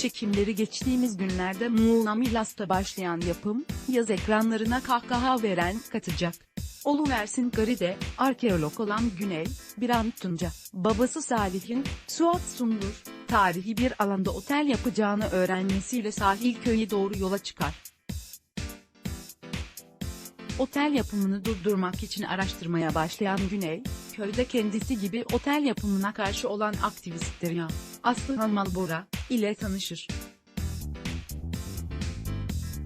Çekimleri geçtiğimiz günlerde Muğla Milas'ta başlayan yapım, yaz ekranlarına kahkaha veren katacak. Oluversin Garide, arkeolog olan Güney, Birant Tunca, babası Salih'in, Suat Sungur, tarihi bir alanda otel yapacağını öğrenmesiyle sahil köyü doğru yola çıkar. Otel yapımını durdurmak için araştırmaya başlayan Güney, köyde kendisi gibi otel yapımına karşı olan aktivistler ya, Aslı Hamalbora, ile tanışır.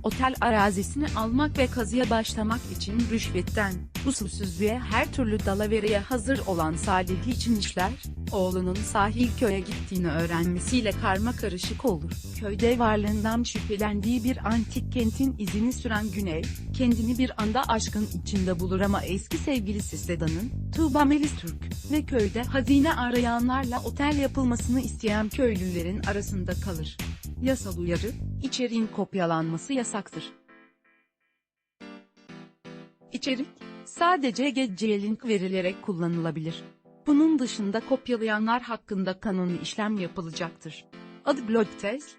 Otel arazisini almak ve kazıya başlamak için rüşvetten, usulsüzlüğe her türlü dalavereye hazır olan Salih için işler, oğlunun sahil köye gittiğini öğrenmesiyle karma karışık olur. Köyde varlığından şüphelendiği bir antik kentin izini süren Güney, kendini bir anda aşkın içinde bulur ama eski sevgilisi Seda'nın, Tuğba Melis Türk ve köyde hazine arayanlarla otel yapılmasını isteyen köylülerin arasında kalır. Yasal uyarı, içeriğin kopyalanması yasaktır. İçerik, sadece geceye link verilerek kullanılabilir. Bunun dışında kopyalayanlar hakkında kanuni işlem yapılacaktır. Adı Blog Test.